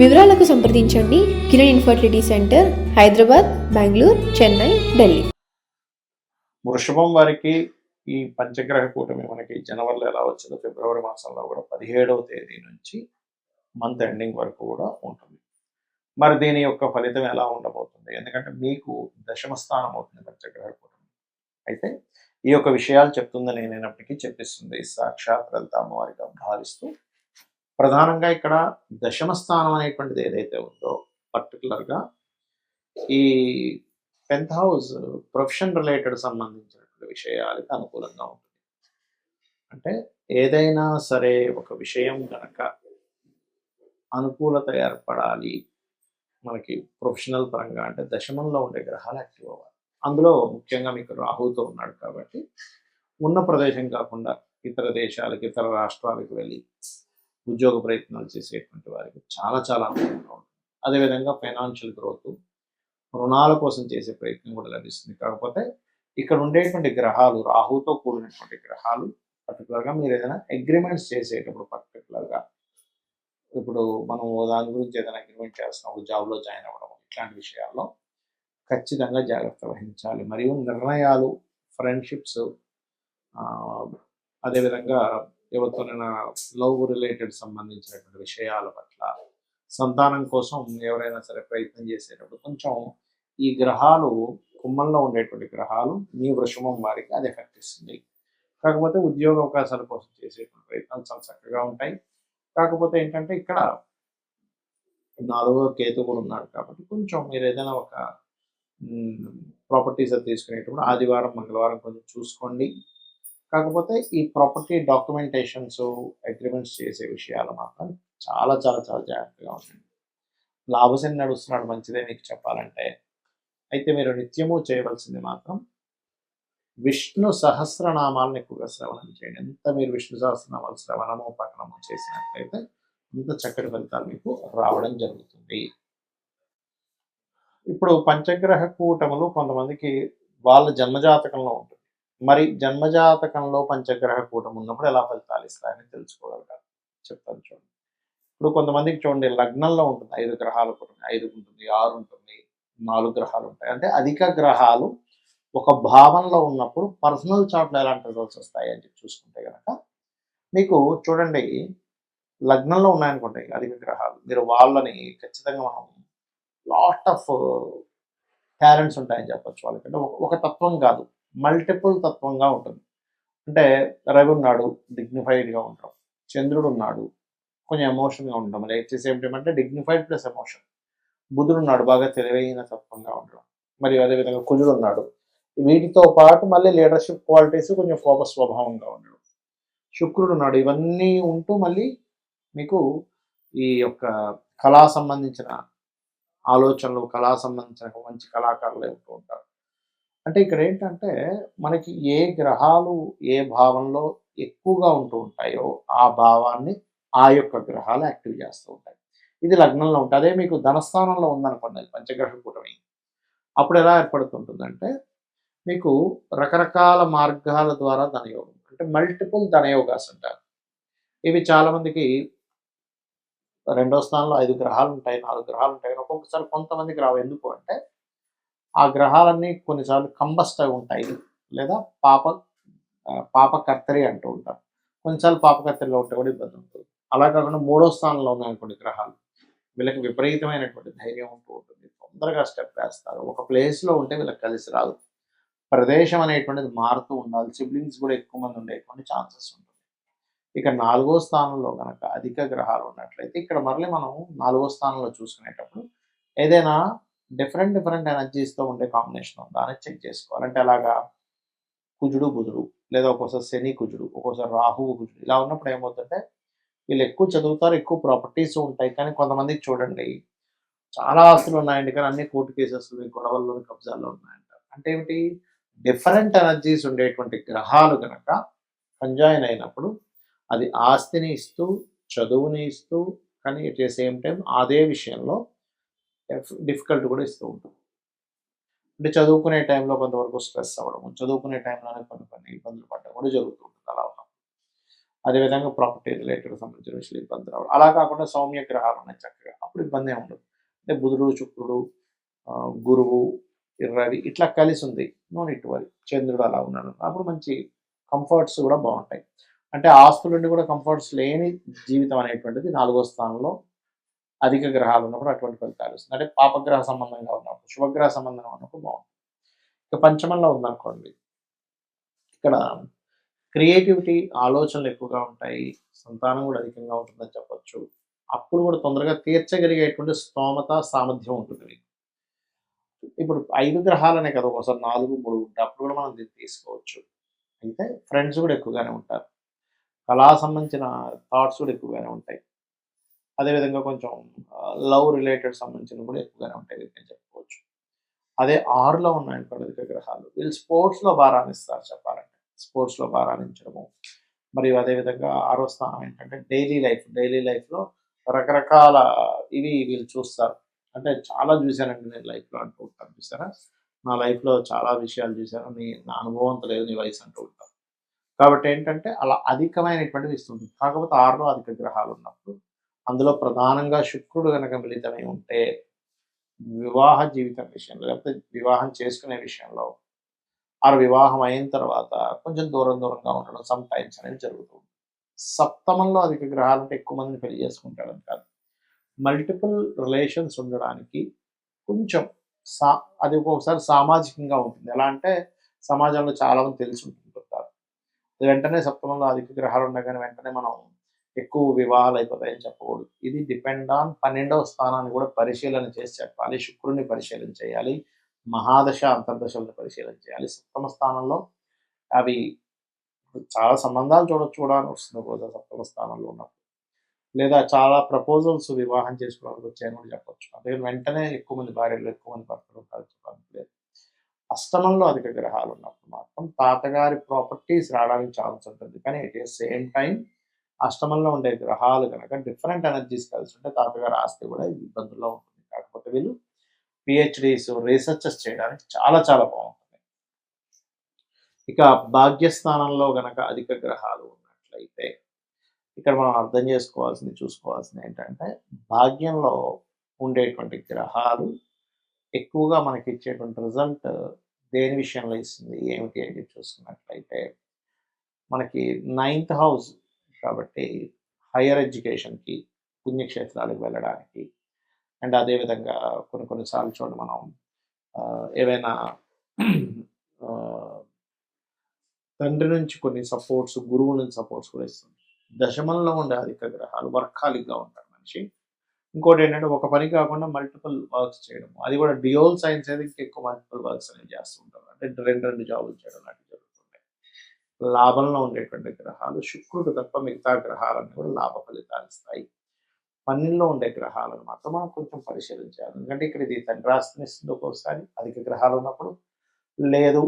వివరాలకు సంప్రదించండి. Kiran infertility centre Hyderabad Bengaluru Chennai Delhi. వృషభం వారికి ఈ పంచగ్రహ కూటమి మనకి జనవరిలో ఎలా వచ్చిందో ఫిబ్రవరి మాసంలో కూడా పదిహేడవ తేదీ నుంచి మంత్ ఎండింగ్ వరకు కూడా ఉంటుంది. మరి దీని యొక్క ఫలితం ఎలా ఉండబోతుంది? ఎందుకంటే మీకు దశమ స్థానం అవుతుంది పంచగ్రహ కూటమి. అయితే ఈ యొక్క విషయాలు చెప్తుందని నేనప్పటికీ చెప్పిస్తుంది. సాక్షాత్ వెళ్తాము వారిగా భావిస్తూ ప్రధానంగా ఇక్కడ దశమ స్థానం అనేటువంటిది ఏదైతే ఉందో పర్టికులర్గా ఈ టెన్త్ హౌస్ ప్రొఫెషన్ రిలేటెడ్ సంబంధించినటువంటి విషయాలకి అనుకూలంగా ఉంటుంది. అంటే ఏదైనా సరే ఒక విషయం కనుక అనుకూలత ఏర్పడాలి మనకి ప్రొఫెషనల్ పరంగా అంటే దశమంలో ఉండే గ్రహాలు యాక్టివ్ అవ్వాలి. అందులో ముఖ్యంగా మీకు రాహుతో ఉన్నాడు కాబట్టి ఉన్న ప్రదేశం కాకుండా ఇతర దేశాలకు ఇతర రాష్ట్రాలకు వెళ్ళి ఉద్యోగ ప్రయత్నాలు చేసేటువంటి వారికి చాలా చాలా అనుకూలంగా ఉంటుంది. అదేవిధంగా ఫైనాన్షియల్ గ్రోత్ రుణాల కోసం చేసే ప్రయత్నం కూడా లభిస్తుంది. కాకపోతే ఇక్కడ ఉండేటువంటి గ్రహాలు రాహుతో కూడినటువంటి గ్రహాలు పర్టికులర్గా మీరు ఏదైనా అగ్రిమెంట్స్ చేసేటప్పుడు పర్టికులర్గా ఇప్పుడు మనం దాని గురించి ఏదైనా అగ్రిమెంట్ చేస్తున్నాం ఒక జాబ్లో జాయిన్ అవ్వడం ఇట్లాంటి విషయాల్లో ఖచ్చితంగా జాగ్రత్త వహించాలి. మరియు నిర్ణయాలు ఫ్రెండ్షిప్స్ అదేవిధంగా ఎవరితోనైనా లవ్ రిలేటెడ్ సంబంధించినటువంటి విషయాల పట్ల సంతానం కోసం ఎవరైనా సరే ప్రయత్నం చేసేటప్పుడు కొంచెం ఈ గ్రహాలు కుమ్మంలో ఉండేటువంటి గ్రహాలు మీ వృషభం వారికి అది ఎఫెక్ట్ ఇస్తుంది కాకపోతే ఉద్యోగ అవకాశాల కోసం చేసేటువంటి ప్రయత్నాలు చాలా చక్కగా ఉంటాయి. కాకపోతే ఏంటంటే ఇక్కడ నాలుగో కేతు కూడా ఉన్నాడు కాబట్టి కొంచెం మీరు ఏదైనా ఒక ప్రాపర్టీస్ తీసుకునేటప్పుడు ఆదివారం మంగళవారం కొంచెం చూసుకోండి. కాకపోతే ఈ ప్రాపర్టీ డాక్యుమెంటేషన్స్ అగ్రిమెంట్స్ చేసే విషయాలు మాత్రం చాలా చాలా చాలా జాగ్రత్తగా ఉండండి. లాభశని నడుస్తున్నాడు మంచిదే మీకు చెప్పాలంటే. అయితే మీరు నిత్యము చేయవలసింది మాత్రం విష్ణు సహస్రనామాలను ఎక్కువగా శ్రవణం చేయండి. ఎంత మీరు విష్ణు సహస్రనామాలు శ్రవణము పఠనము చేసినట్లయితే అంత చక్కటి ఫలితాలు మీకు రావడం జరుగుతుంది. ఇప్పుడు పంచగ్రహ కూటములు కొంతమందికి వాళ్ళ జన్మజాతకంలో ఉంటుంది మరి జన్మజాతకంలో పంచగ్రహ కూటం ఉన్నప్పుడు ఎలా ఫలితాలు ఇస్తాయని తెలుసుకోగలగాలి. చెప్తాను చూడండి. ఇప్పుడు కొంతమందికి చూడండి లగ్నంలో ఉంటుంది. ఐదు గ్రహాలు ఉంటుంది ఐదు ఉంటుంది ఆరు ఉంటుంది నాలుగు గ్రహాలు ఉంటాయి. అంటే అధిక గ్రహాలు ఒక భావంలో ఉన్నప్పుడు పర్సనల్ చాట్లో ఎలాంటి రిజల్ట్స్ వస్తాయి అని చెప్పి చూసుకుంటే కనుక మీకు చూడండి లగ్నంలో ఉన్నాయనుకోండి అధిక గ్రహాలు. మీరు వాళ్ళని ఖచ్చితంగా మనం లాట్ ఆఫ్ టాలెంట్స్ ఉంటాయని చెప్పచ్చు వాళ్ళకంటే. ఒక తత్వం కాదు. మల్టిపుల్ తత్వంగా ఉంటుంది. అంటే రవి ఉన్నాడు డిగ్నిఫైడ్గా ఉంటాం. చంద్రుడు ఉన్నాడు కొంచెం ఎమోషన్గా ఉంటాం. మరి at same dignified plus emotion బుధుడు ఉన్నాడు బాగా తెలివైన తత్వంగా ఉండడం మరియు అదేవిధంగా కుజుడు ఉన్నాడు. వీటితో పాటు మళ్ళీ లీడర్షిప్ క్వాలిటీస్ కొంచెం ఫోకస్ స్వభావంగా ఉండడం. శుక్రుడు ఉన్నాడు. ఇవన్నీ ఉంటూ మళ్ళీ మీకు ఈ యొక్క కళా సంబంధించిన ఆలోచనలు కళా సంబంధించిన మంచి కళాకారులు ఉంటూ ఉంటారు. అంటే ఇక్కడ ఏంటంటే మనకి ఏ గ్రహాలు ఏ భావంలో ఎక్కువగా ఉంటూ ఉంటాయో ఆ భావాన్ని ఆ యొక్క గ్రహాలు యాక్టివ్ చేస్తూ ఉంటాయి. ఇది లగ్నంలో ఉంటుంది అదే మీకు ధనస్థానంలో ఉందనుకోండి అది పంచగ్రహ కూటమి. అప్పుడు ఎలా ఏర్పడుతుంటుందంటే మీకు రకరకాల మార్గాల ద్వారా ధనయోగం అంటే మల్టిపుల్ ధనయోగాస్ అంటారు. ఇవి చాలామందికి రెండో స్థానంలో ఐదు గ్రహాలు ఉంటాయి నాలుగు గ్రహాలు ఉంటాయి ఒక్కొక్కసారి కొంతమందికి రావు. ఎందుకు అంటే ఆ గ్రహాలన్నీ కొన్నిసార్లు కంబస్ట్ అయి ఉంటాయి. లేదా పాప పాపకర్తరి అంటూ ఉంటారు. కొన్నిసార్లు పాపకర్తరిలో ఉంటే కూడా ఇబ్బంది ఉంటుంది. అలా కాకుండా మూడో స్థానంలో ఉన్నాయనుకోండి గ్రహాలు వీళ్ళకి విపరీతమైనటువంటి ధైర్యం ఉంటూ ఉంటుంది. తొందరగా స్టెప్ వేస్తారు. ఒక ప్లేస్లో ఉంటే వీళ్ళకి కలిసి రాదు. ప్రదేశం అనేటువంటిది మారుతూ ఉండాలి. సిబ్లింగ్స్ కూడా ఎక్కువ మంది ఉండేటువంటి ఛాన్సెస్ ఉంటుంది. ఇక నాలుగో స్థానంలో కనుక అధిక గ్రహాలు ఉన్నట్లయితే ఇక్కడ మరలి మనం నాలుగో స్థానంలో చూసుకునేటప్పుడు ఏదైనా డిఫరెంట్ డిఫరెంట్ ఎనర్జీస్తో ఉండే కాంబినేషన్ ఉందా అని చెక్ చేసుకోవాలంటే అలాగా కుజుడు బుధుడు లేదా ఒక్కోసారి శని కుజుడు ఒక్కోసారి రాహువు కుజుడు ఇలా ఉన్నప్పుడు ఏమవుతుందంటే వీళ్ళు ఎక్కువ చదువుతారు ఎక్కువ ప్రాపర్టీస్ ఉంటాయి. కానీ కొంతమంది చూడండి చాలా ఆస్తులు ఉన్నాయండి. కానీ అన్ని కోర్టు కేసెస్ గొడవల్లో కబ్జాల్లో ఉన్నాయంట. అంటే ఏమిటి? డిఫరెంట్ ఎనర్జీస్ ఉండేటువంటి గ్రహాలు కనుక కంజాయిన్ అయినప్పుడు అది ఆస్తిని ఇస్తూ చదువుని ఇస్తూ కానీ ఎట్ ద సేమ్ టైం అదే విషయంలో డిఫికల్ట్ కూడా ఇస్తూ ఉంటుంది అంటే చదువుకునే టైంలో కొంతవరకు స్ట్రెస్ అవ్వడం చదువుకునే టైంలోనే కొన్ని కొన్ని ఇబ్బందులు పడడం కూడా జరుగుతూ ఉంటుంది అలా ఉన్నప్పుడు అదేవిధంగా ప్రాపర్టీ రిలేటెడ్ సంబంధించిన విషయాలు ఇబ్బంది రావడం. అలా కాకుండా సౌమ్య గ్రహాలు ఉన్నాయి చక్కగా. అప్పుడు ఇబ్బంది ఉండదు. అంటే బుధుడు శుక్రుడు గురువు రవి ఇట్లా కలిసి ఉంది. నోన్ ఇట్ చంద్రుడు అలా ఉన్నాడు. అప్పుడు మంచి కంఫర్ట్స్ కూడా బాగుంటాయి. అంటే ఆస్తుల నుండి కూడా కంఫర్ట్స్ లేని జీవితం అనేటువంటిది నాలుగో స్థానంలో అధిక గ్రహాలు ఉన్నప్పుడు అటువంటి ఫలితాలు వస్తుంది అంటే పాపగ్రహ సంబంధంగా ఉన్నప్పుడు శుభగ్రహ సంబంధంగా ఉన్నప్పుడు బాగుంటుంది. ఇక పంచమంలో ఉందనుకోండి ఇక్కడ క్రియేటివిటీ ఆలోచనలు ఎక్కువగా ఉంటాయి సంతానం కూడా అధికంగా ఉంటుందని చెప్పొచ్చు. అప్పుడు కూడా తొందరగా తీర్చగలిగేటువంటి స్తోమత సామర్థ్యం ఉంటుంది మీకు. ఇప్పుడు ఐదు గ్రహాలనే కదా ఒకసారి నాలుగు మూడు ఉంటాయి అప్పుడు కూడా మనం దీన్ని తీసుకోవచ్చు. అయితే ఫ్రెండ్స్ కూడా ఎక్కువగానే ఉంటారు. కళా సంబంధించిన థాట్స్ కూడా ఎక్కువగానే ఉంటాయి. అదేవిధంగా కొంచెం లవ్ రిలేటెడ్ సంబంధించిన కూడా ఎక్కువగానే ఉంటాయి నేను చెప్పుకోవచ్చు. అదే ఆరులో ఉన్నాయండి పండుగ గ్రహాలు. వీళ్ళు స్పోర్ట్స్లో భారాన్ని చెప్పాలంటే. స్పోర్ట్స్లో భారాన్నించడము. మరియు అదేవిధంగా ఆరో స్థానం ఏంటంటే డైలీ లైఫ్. డైలీ లైఫ్లో రకరకాల ఇవి వీళ్ళు చూస్తారు. అంటే చాలా చూశానండి నేను లైఫ్లో అంటూ ఉంటాను చూసారా నా లైఫ్లో చాలా విషయాలు చూశాను. నీ నా అనుభవంతో లేదు నీ వయసు అంటూ ఉంటాను. కాబట్టి ఏంటంటే అలా అధికమైనటువంటివి ఇస్తుంది కాకపోతే ఆరులో అధిక గ్రహాలు ఉన్నప్పుడు అందులో ప్రధానంగా శుక్రుడు కనుక మిళితమై ఉంటే వివాహ జీవితం విషయంలో లేకపోతే వివాహం చేసుకునే విషయంలో ఆ వివాహం అయిన తర్వాత కొంచెం దూరం దూరంగా ఉండడం సమ్ టైమ్స్ అనేది జరుగుతుంది సప్తమంలో అధిక గ్రహాలు అంటే ఎక్కువ మందిని పెళ్ళి చేసుకుంటాడని కాదు. మల్టిపుల్ రిలేషన్స్ ఉండడానికి కొంచెం సా అది ఒక్కొక్కసారి సామాజికంగా ఉంటుంది. ఎలా అంటే సమాజంలో చాలామంది తెలిసి ఉంటుంటారు. వెంటనే సప్తమంలో అధిక గ్రహాలు ఉండగానే వెంటనే మనం ఎక్కువ వివాహాలు అయిపోతాయని చెప్పకూడదు. ఇది డిపెండ్ ఆన్ పన్నెండవ స్థానాన్ని కూడా పరిశీలన చేసి చెప్పాలి. శుక్రుడిని పరిశీలన చేయాలి. మహాదశ అంతర్దశలను పరిశీలన చేయాలి. సప్తమ స్థానంలో అవి చాలా సంబంధాలు చూడొచ్చు కూడా అని వస్తుంది కూడా సప్తమ స్థానంలో ఉన్నప్పుడు. లేదా చాలా ప్రపోజల్స్ వివాహం చేసుకోవడానికి వచ్చాయని కూడా చెప్పొచ్చు. అదే వెంటనే ఎక్కువ మంది భార్యలు ఎక్కువ మంది భర్తలు ఉంటారు చెప్పడానికి లేదు. అష్టమంలో అధిక గ్రహాలు ఉన్నప్పుడు మాత్రం తాతగారి ప్రాపర్టీస్ రావడానికి ఛాన్స్ ఉంటుంది. కానీ ఎట్ సేమ్ టైం అష్టమంలో ఉండే గ్రహాలు కనుక డిఫరెంట్ ఎనర్జీస్ కలిసి ఉంటే తాతగారు ఆస్తి కూడా ఇబ్బందుల్లో ఉంటుంది. కాకపోతే వీళ్ళు పిహెచ్డీస్ రీసెర్చెస్ చేయడానికి చాలా చాలా బాగుంటుంది. ఇక భాగ్యస్థానంలో గనక అధిక గ్రహాలు ఉన్నట్లయితే ఇక్కడ మనం అర్థం చేసుకోవాల్సింది చూసుకోవాల్సింది ఏంటంటే భాగ్యంలో ఉండేటువంటి గ్రహాలు ఎక్కువగా మనకి ఇచ్చేటువంటి రిజల్ట్ దేని విషయంలో ఇస్తుంది? ఏమిటి అని చూసుకున్నట్లయితే మనకి నైన్త్ హౌస్ కాబట్టి హయ్యర్ ఎడ్యుకేషన్కి పుణ్యక్షేత్రాలకు వెళ్ళడానికి. అండ్ అదేవిధంగా కొన్ని కొన్నిసార్లు చూడండి మనం ఏవైనా తండ్రి నుంచి కొన్ని సపోర్ట్స్ గురువు నుంచి సపోర్ట్స్ కూడా ఇస్తుంది దశమంలో ఉండే అధిక గ్రహాలు వర్కాలిక్గా ఉంటారు మనిషి. ఇంకోటి ఏంటంటే ఒక పని కాకుండా మల్టిపుల్ వర్క్స్ చేయడం అది కూడా డియోల్ సైన్స్ అయితే ఇంకా ఎక్కువ మల్టిపుల్ వర్క్స్ అనేది చేస్తుంటారు అంటే రెండు రెండు జాబులు చేయడం లాంటివి. లాభంలో ఉండేటువంటి గ్రహాలు. శుక్రుడు తప్ప మిగతా గ్రహాలన్నీ కూడా లాభ ఫలితాలు ఇస్తాయి. పన్నెండులో ఉండే గ్రహాలను మాత్రం మనం కొంచెం పరిశీలించాలి. ఎందుకంటే ఇక్కడ ఇది తండ్రి ఆస్తిని ఇస్తుంది ఒక్కోసారి అధిక గ్రహాలు ఉన్నప్పుడు లేదు.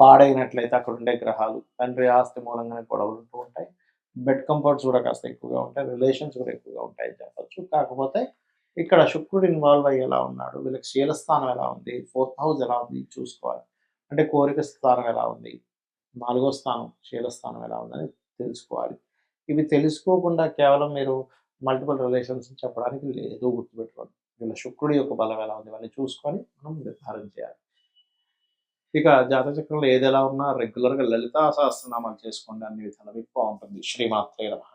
పాడైనట్లయితే అక్కడ ఉండే గ్రహాలు తండ్రి ఆస్తి మూలంగానే గొడవలు ఉంటూ ఉంటాయి. బెడ్ కంఫర్ట్స్ కూడా కాస్త ఎక్కువగా ఉంటాయి. రిలేషన్స్ కూడా ఎక్కువగా ఉంటాయి చెప్పచ్చు. కాకపోతే ఇక్కడ శుక్రుడు ఇన్వాల్వ్ అయ్యి ఎలా ఉన్నాడు. వీళ్ళకి శీలస్థానం ఎలా ఉంది? ఫోర్త్ హౌస్ ఎలా ఉంది? చూసుకోవాలి. అంటే కోరిక స్థానం ఎలా ఉంది? నాలుగో స్థానం శీలస్థానం ఎలా ఉందని తెలుసుకోవాలి. ఇవి తెలుసుకోకుండా కేవలం మీరు మల్టిపుల్ రిలేషన్స్ చెప్పడానికి లేదు గుర్తుపెట్టుకోండి. వీళ్ళ శుక్రుడి యొక్క బలం ఎలా ఉంది ఇవన్నీ చూసుకొని మనం నిర్ధారణ చేయాలి. ఇక జాతచక్రంలో ఏది ఎలా ఉన్నా రెగ్యులర్గా లలితా సహస్రనామాలు చేసుకోండి. అన్ని విధాలు మీకు బాగుంటుంది. శ్రీమాత్రే నమః.